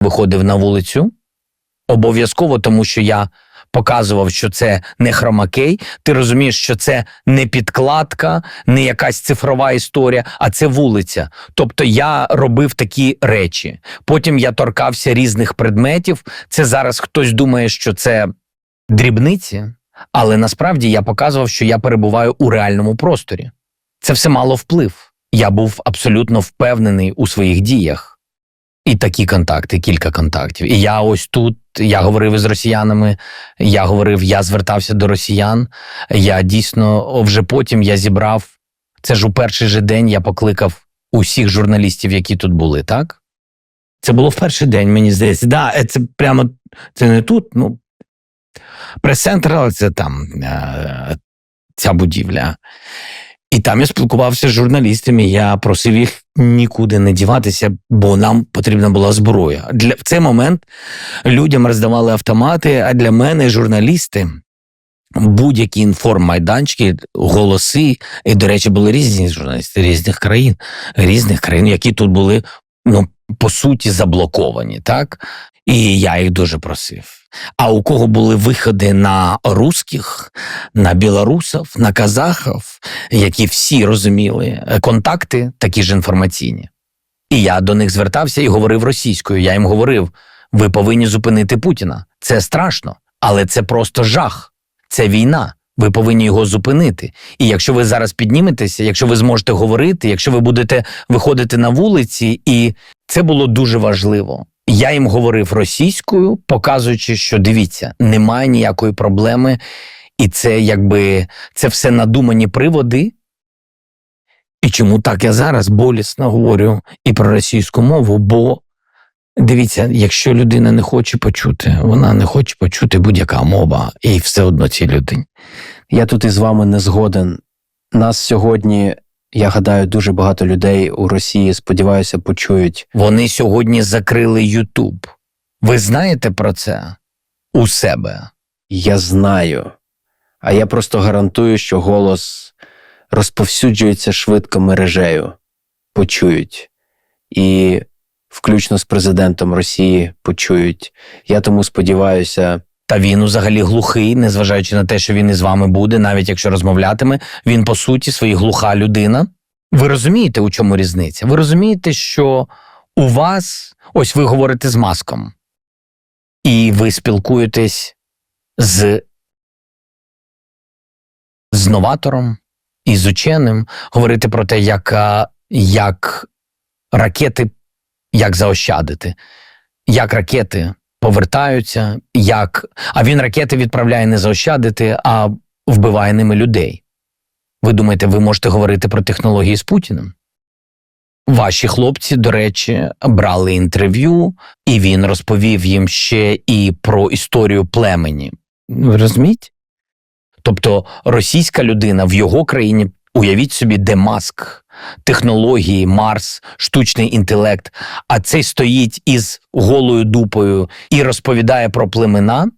виходив на вулицю. Обов'язково, тому що я показував, що це не хромакей. Ти розумієш, що це не підкладка, не якась цифрова історія, а це вулиця. Тобто я робив такі речі. Потім я торкався різних предметів. Це зараз хтось думає, що це дрібниці, але насправді я показував, що я перебуваю у реальному просторі. Це все мало вплив. Я був абсолютно впевнений у своїх діях. І такі контакти, кілька контактів. І я ось тут, я говорив із росіянами, я говорив, я звертався до росіян. Я дійсно вже потім я зібрав. Це ж у перший же день я покликав усіх журналістів, які тут були, так? Це було в перший день, мені здається. Да, е, це прямо це не тут. Ну, прес-центр, але це там е, ця будівля. І там я спілкувався з журналістами. Я просив їх нікуди не діватися, бо нам потрібна була зброя. Для в цей момент людям роздавали автомати, а для мене журналісти. Будь-які інформмайданчики, голоси, і, до речі, були різні журналісти різних країн, різних країн, які тут були, ну, по суті, заблоковані, так? І я їх дуже просив. А у кого були виходи на русських, на білорусів, на казахів, які всі розуміли е, контакти, такі ж інформаційні. І я до них звертався і говорив російською. Я їм говорив: ви повинні зупинити Путіна. Це страшно, але це просто жах. Це війна. Ви повинні його зупинити. І якщо ви зараз підніметеся, якщо ви зможете говорити, якщо ви будете виходити на вулиці, і це було дуже важливо. Я їм говорив російською, показуючи, що дивіться, немає ніякої проблеми, і це якби це все надумані приводи. І чому так я зараз болісно говорю і про російську мову? Бо дивіться, якщо людина не хоче почути, вона не хоче почути будь-яка мова, і все одно цій людині. Я тут із вами не згоден. Нас сьогодні, я гадаю, дуже багато людей у Росії, сподіваюся, почують. Вони сьогодні закрили Ютуб. Ви знаєте про це у себе? Я знаю. А я просто гарантую, що голос розповсюджується швидко мережею. Почують. І включно з президентом Росії почують. Я тому сподіваюся, Та він взагалі глухий, незважаючи на те, що він із вами буде, навіть якщо розмовлятиме, він по суті своїй глуха людина. Ви розумієте, у чому різниця? Ви розумієте, що у вас, ось ви говорите з маском, і ви спілкуєтесь з, з новатором і з ученим, говорите про те, як, як ракети, як заощадити, як ракети повертаються, як. А він ракети відправляє не заощадити, а вбиває ними людей. Ви думаєте, ви можете говорити про технології з Путіним? Ваші хлопці, до речі, брали інтерв'ю, і він розповів їм ще і про історію племені. Ви розумієте? Тобто російська людина в його країні, уявіть собі, де маск, технології, Марс, штучний інтелект, а цей стоїть із голою дупою і розповідає про племена.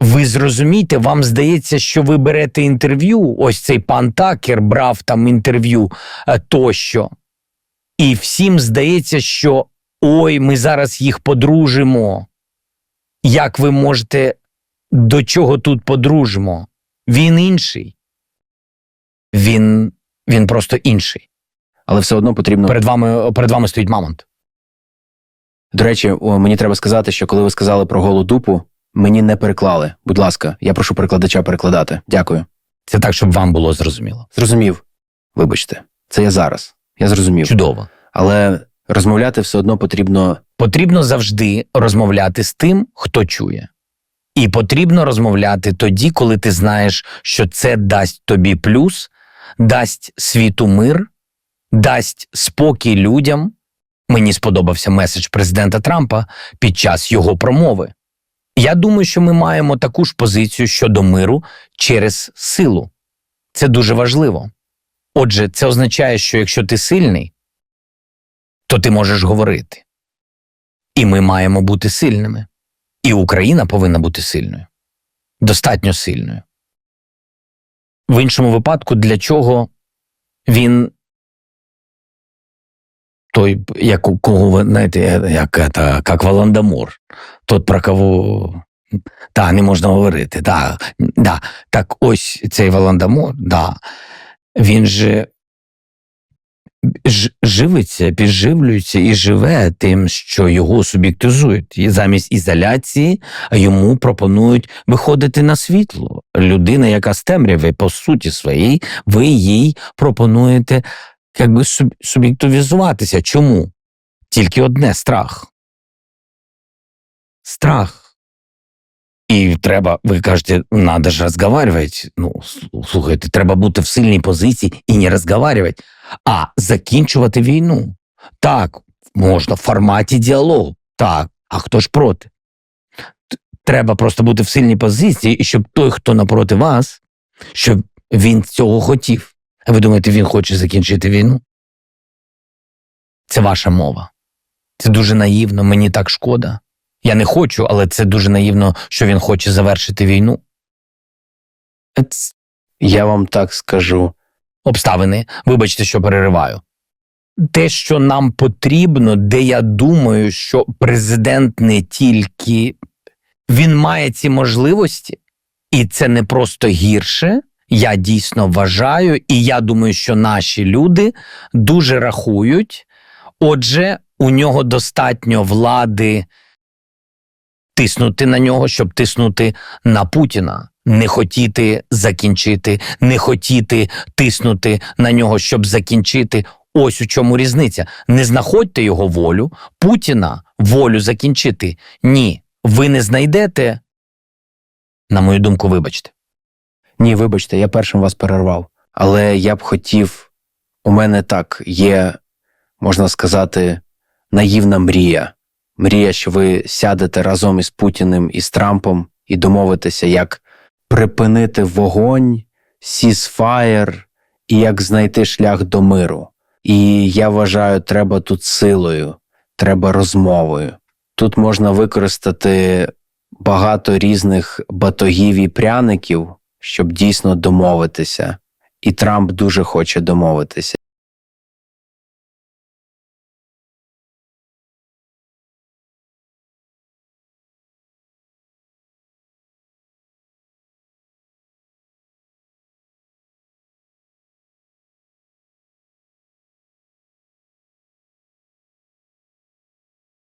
Ви зрозумієте, вам здається, що ви берете інтерв'ю. Ось цей пан Такер брав там інтерв'ю е, тощо. І всім здається, що ой, ми зараз їх подружимо. Як ви можете до чого тут подружимо? Він інший. Він, він просто інший. але все одно потрібно. Перед вами, перед вами стоїть мамонт. До речі, о, мені треба сказати, що коли ви сказали про голу дупу, мені не переклали. Будь ласка, я прошу перекладача перекладати. Дякую. Це так, щоб вам було зрозуміло. Зрозумів. Вибачте, це я зараз. Я зрозумів. Чудово. Але розмовляти все одно потрібно. Потрібно завжди розмовляти з тим, хто чує. І потрібно розмовляти тоді, коли ти знаєш, що це дасть тобі плюс, дасть світу мир, дасть спокій людям. Мені сподобався меседж президента Трампа під час його промови. Я думаю, що ми маємо таку ж позицію щодо миру через силу. Це дуже важливо. Отже, це означає, що якщо ти сильний, то ти можеш говорити. І ми маємо бути сильними. І Україна повинна бути сильною, достатньо сильною. В іншому випадку, для чого він той, як кого ви знаєте, як, это, як Волан-де-Мор, тот, про кого та, не можна говорити. Да, да. Так ось цей Волан-де-Мор, да, він же живиться, підживлюється і живе тим, що його суб'єктизують. І замість ізоляції йому пропонують виходити на світло. Людина, яка з темряви, по суті своїй, ви їй пропонуєте якби суб- суб'єктивізуватися. Чому? Тільки одне страх. Страх. І треба, ви кажете, надо ж розговаривати. Ну, слухайте, треба бути в сильній позиції і не розговаривати, а закінчувати війну. Так, можна в форматі діалогу. Так, а хто ж проти? Треба просто бути в сильній позиції, і щоб той, хто напроти вас, щоб він цього хотів. А ви думаєте, він хоче закінчити війну? Це ваша мова. Це дуже наївно, мені так шкода. Я не хочу, але це дуже наївно, що він хоче завершити війну. Ц- Я вам так скажу. Обставини, вибачте, що перериваю. Те, що нам потрібно, де я думаю, що президент не тільки він має ці можливості, і це не просто гірше. Я дійсно вважаю, і я думаю, що наші люди дуже рахують. Отже, у нього достатньо влади тиснути на нього, щоб тиснути на Путіна, не хотіти закінчити, не хотіти тиснути на нього, щоб закінчити. Ось у чому різниця. Не знаходьте його волю, Путіна волю закінчити. Ні, ви не знайдете. На мою думку, вибачте. Ні, вибачте, я першим вас перервав. Але я б хотів, у мене так є, можна сказати, наївна мрія. Мрія, що ви сядете разом із Путіним і з Трампом і домовитеся, як припинити вогонь, сісфаєр і як знайти шлях до миру. І я вважаю, треба тут силою, треба розмовою. Тут можна використати багато різних батогів і пряників, щоб дійсно домовитися. І Трамп дуже хоче домовитися.